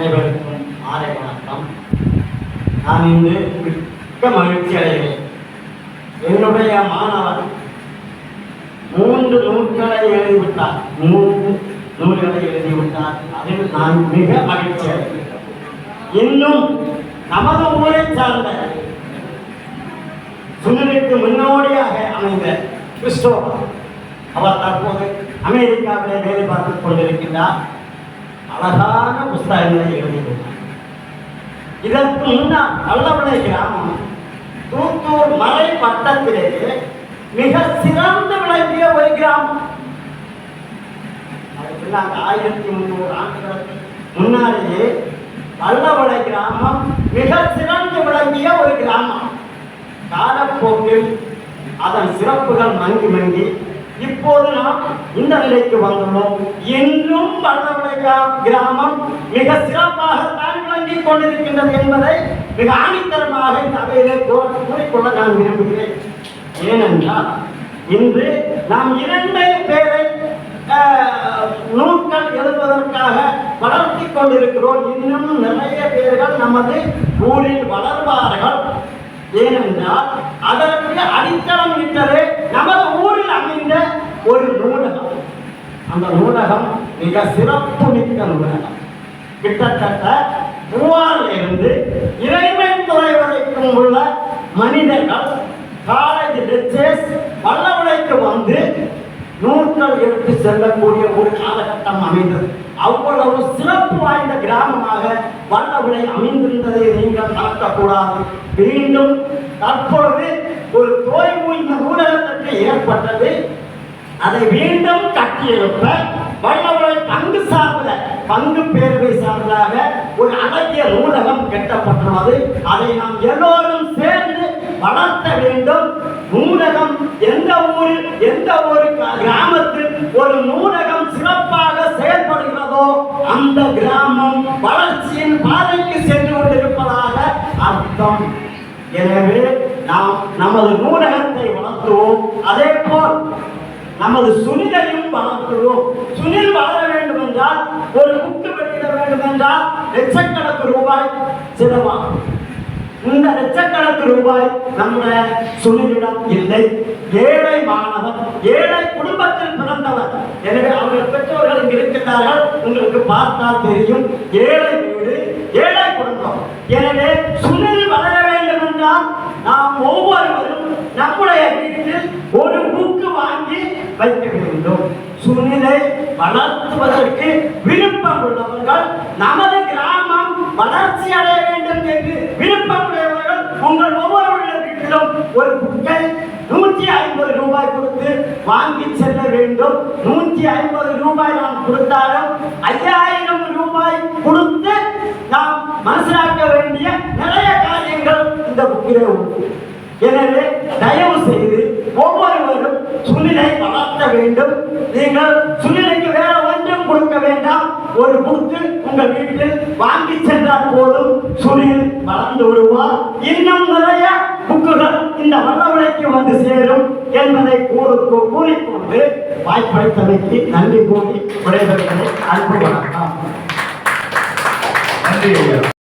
அனைவருக்கும் மாலை வணக்கம். நான் இன்று மிக்க மகிழ்ச்சி அடைகிறேன். என்னுடைய மாணவன் மூன்று நூல்களை எழுதிவிட்டார். மூன்று நூல்களை எழுதிவிட்டார். அதில் நான் மிக மகிழ்ச்சி அடைகிறேன். இன்னும் நமது ஊரை சார்ந்த சுனிலுக்கு முன்னோடியாக அமைந்த கிறிஸ்டோ அவர் தற்போது அமெரிக்காவிலே வேலை பார்த்துக் கொண்டிருக்கின்றார். அழகான புஸ்தகங்களை எழுதியுள்ளார் இதற்கு முன்னால் நல்லவிளை கிராமம் தூத்தூர் மலை வட்டத்திலேயே மிக சிறந்து விளங்கிய ஒரு கிராமம். அதுக்கு ஆயிரத்தி முந்நூறு ஆண்டுகளுக்கு முன்னாலேயே வல்லவளை கிராமம் மிக சிறந்து விளங்கிய ஒரு கிராமம். காலப்போக்கில் அதன் சிறப்புகள் மங்கி மங்கி இப்போது நாம் இந்த நிலைக்கு வந்துள்ளோம் இன்னும் வல்லவளை கிராமம் மிக சிறப்பாக தான் விளங்கிக் கொண்டிருக்கின்றது என்பதை மிக ஆணித்தரமாக இந்த அவையிலே கூறிக்கொள்ள நான் விரும்புகிறேன். ஏனென்றால் இன்று நாம் இரண்டே பேரை நூல்கள் எழுதுவதற்காக வளர்த்தி கொண்டிருக்கிறோம். இன்னும் நிறைய பேர்கள் நமது ஊரில் வளர்வார்கள். ஏனென்றால் அதற்கு அடித்தளம் இட்டது நமது ஊரில் அமைந்த ஒரு நூலகம் அந்த நூலகம் மிக சிறப்பு மிக்க நூலகம். கிட்டத்தட்ட மூவாரில் இருந்து இறைவன் துறை வரைக்கும் உள்ள மனிதர்கள் காலேஜ் லெக்சர்ஸ் பல்லவளைக்கு வந்து நூல்கள் எடுத்து செல்லக்கூடிய ஒரு காலகட்டம் அமைந்தது. அவ்வளவு சிறப்பு வாய்ந்த கிராமமாக வல்லவிளை அமைந்திருந்ததை நீங்கள் மறக்கக்கூடாது. மீண்டும் தற்பொழுது ஒரு தோய்வு இந்த நூலகத்திற்கு ஏற்பட்டது. அதை மீண்டும் கட்டியெழுப்ப வல்லவரை பங்கு சார்ந்த பங்கு பேரவை சார்பாக ஒரு அழகிய நூலகம் கட்டப்பட்டுள்ளது. அதை நாம் எல்லோரும் சேர்ந்து வளர்த்த வேண்டும். நூலகம் எந்த ஊரில் எந்த ஒரு கிராமத்தில் ஒரு நூலகம் சிறப்பாக செயல்படுகிறதோ அந்த கிராமம் வளர்ச்சியின் பாதைக்கு சென்று கொண்டிருப்பதாக அர்த்தம். எனவே நாம் நமது நூலகத்தை வளர்த்துவோம். அதே போல் நமது சுனிலையும் வளர்க்கிறோம் சுனில் வளர வேண்டும் என்றால் ஒரு புக்கு வெளியிட வேண்டும் என்றால் லட்சக்கணக்கு ரூபாய் செலவாகும். இந்த லட்சக்கணக்கு ரூபாய் நம்முடைய சுனிலிடம் இல்லை. ஏழை மாணவன் ஏழை குடும்பத்தில் பிறந்தவர். எனவே அவர்கள் பெற்றோர்கள் இங்கு இருக்கின்றார்கள். உங்களுக்கு பார்த்தால் தெரியும். ஏழை குடும்பம் எனவே சுனில் வளர வேண்டும் என்றால் நாம் ஒவ்வொருவரும் நம்முடைய வீட்டில் ஒரு புக்கு வாங்கி வைக்க வேண்டும் சுனிலை வளர்த்துவதற்கு விருப்பம் உள்ளவர்கள் நமது கிராமம் வளர்ச்சி அடைய வேண்டும் என்று விருப்பம் உள்ளவர்கள் உங்கள் ஒவ்வொருவருடைய வீட்டிலும் ஒரு புக்கை நூற்றி ஐம்பது ரூபாய் கொடுத்து வாங்கி செல்ல வேண்டும். நூற்றி ஐம்பது ரூபாய் நாம் கொடுத்தாலும் ஐயாயிரம் ரூபாய் கொடுத்து நாம் மனசிலாக்க வேண்டிய நிறைய காரியங்கள் இந்த புக்கிலே உண்டு. எனவே தயவு செய்து ஒவ்வொரு வேண்டும். நீங்கள் சுனிலைக்கு வேற ஒன்றும் கொடுக்க வேண்டாம். ஒரு புக்கு உங்கள் வீட்டில் வாங்கி சென்றால் போதும். சுனில் வளர்ந்து விடுவார். இன்னும் நிறைய புக்குகள் இந்த வல்லவளைக்கு வந்து சேரும் என்பதை கூறு கூறிக்கொண்டு வாய்ப்பளித்தமைக்கு நன்றி கூறி விடைபெறுகிறேன். அன்பு வணக்கம் நன்றி